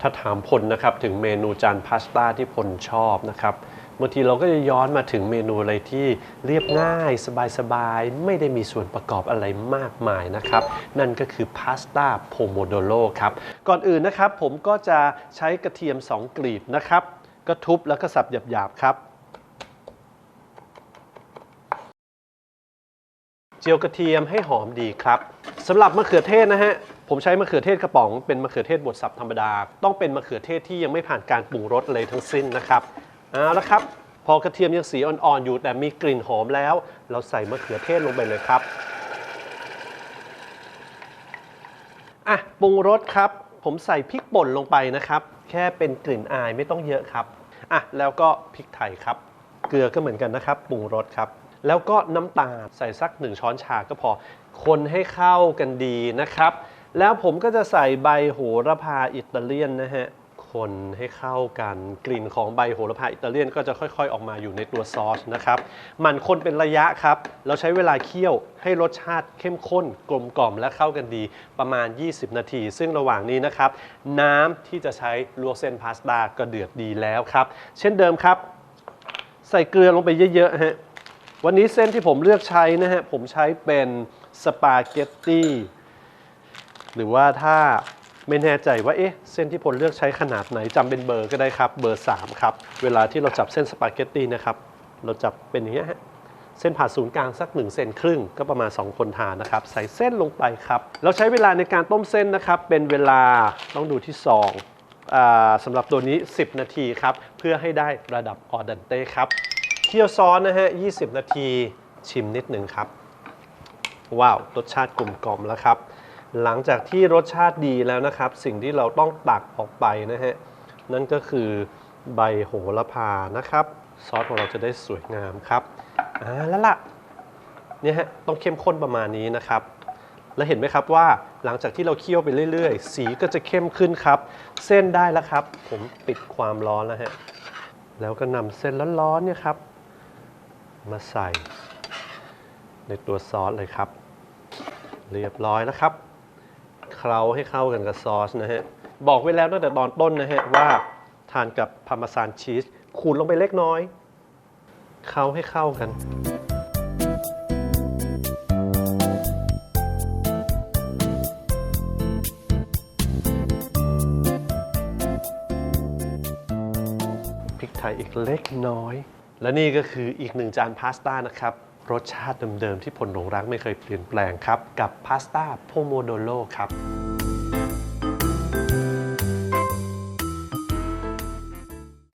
ถ้าถามพลนะครับถึงเมนูจานพาสต้าที่พลชอบนะครับบางทีเราก็จะย้อนมาถึงเมนูอะไรที่เรียบง่าย สบายๆ ไม่ได้มีส่วนประกอบอะไรมากมายนะครับ นั่นก็คือพาสต้าโพโมโดโ o ครับ ก่อนอื่นนะครับผมก็จะใช้กระเทียม 2 กลีบนะครับ ก็ทุบแล้วก็สับหยาบๆครับ เจียวกระเทียมให้หอมดีครับสำหรับมะเขือเทศนะฮะ ผมใช้มะเขือเทศกระป๋องเป็นมะเขือเทศบดสับธรรมดา ต้องเป็นมะเขือเทศที่ยังไม่ผ่านการปรุงรสเลยทั้งสิ้นนะครับเอาละครับ พอกระเทียมยังสีอ่อนๆอยู่แต่มีกลิ่นหอมแล้ว เราใส่มะเขือเทศลงไปเลยครับอะปรุงรสครับ ผมใส่พริกป่นลงไปนะครับ แค่เป็นกลิ่นอายไม่ต้องเยอะครับอะแล้วก็พริกไทยครับ เกลือก็เหมือนกันนะครับปรุงรสครับ แล้วก็น้ำตาลใส่สักหนึ่งช้อนชาก็พอ คนให้เข้ากันดีนะครับ แล้วผมก็จะใส่ใบโหระพาอิตาเลียนนะฮะ คนให้เข้ากัน กลิ่นของใบโหระพาอิตาเลียนก็จะค่อยๆ ออกมาอยู่ในตัวซอสนะครับหมันคนเป็นระยะครับ เราใช้เวลาเคี่ยวให้รสชาติเข้มข้นกลมกล่อมและเข้ากันดีประมาณ 20 นาที ซึ่งระหว่างนี้นะครับ น้ำที่จะใช้ลวกเส้นพาสต้าก็เดือดดีแล้วครับ เช่นเดิมครับ ใส่เกลือลงไปเยอะๆฮะ วันนี้เส้นที่ผมเลือกใช้นะฮะ ผมใช้เป็นสปาเกตตี้ หรือว่าถ้าไม่แน่ใจว่าเอ๊ะเส้นที่ผมเลือกใช้ขนาดไหนจำเป็นเบอร์ก็ได้ครับเบอร์ 3 ครับ เวลาที่เราจับเส้นสปาเกตตีนะครับ เราจับเป็นอย่างนี้ยฮะเส้นผ่าศูนย์กลางสัก1เซนครึ่งก็ประมาณ 2 คนทานนะครับ ใส่เส้นลงไปครับ เราใช้เวลาในการต้มเส้นนะครับ เป็นเวลาต้องดูที่ซองอ่าสำหรับตัวนี้ 10 นาทีครับ เพื่อให้ได้ระดับออดันเต้ครับเคี่ยวซอสนะฮะ 20 นาทีชิมนิดหนึ่งครับ ว้าวรสชาติกลมกล่อมแล้วครับ หลังจากที่รสชาติดีแล้วนะครับ สิ่งที่เราต้องตักออกไปนะฮะนั่นก็คือใบโหระพานะครับ ซอสของเราจะได้สวยงามครับอ่าแล้วล่ะเนี่ยฮะต้องเข้มข้นประมาณนี้นะครับ แล้วเห็นไหมครับว่าหลังจากที่เราเคี่ยวไปเรื่อยๆ สีก็จะเข้มขึ้นครับ เส้นได้แล้วครับ ผมปิดความร้อนแล้วฮะแล้วก็นำเส้นร้อนๆเนี่ยครับ มาใส่ในตัวซอสเลยครับ เรียบร้อยแล้วครับ เคล้าให้เข้ากันกับซอสนะฮะ บอกไว้แล้วตั้งแต่ตอนต้นนะฮะว่าทานกับพาร์มาซานชีสขูดลงไปเล็กน้อย เคล้าให้เข้ากัน พริกไทยอีกเล็กน้อย และนี่ก็คืออีกหนึ่งจานพาสต้านะครับ รสชาติเดิมๆที่ผลหลงรักไม่เคยเปลี่ยนแปลงครับ กับพาสต้าโพโมโดโลครับ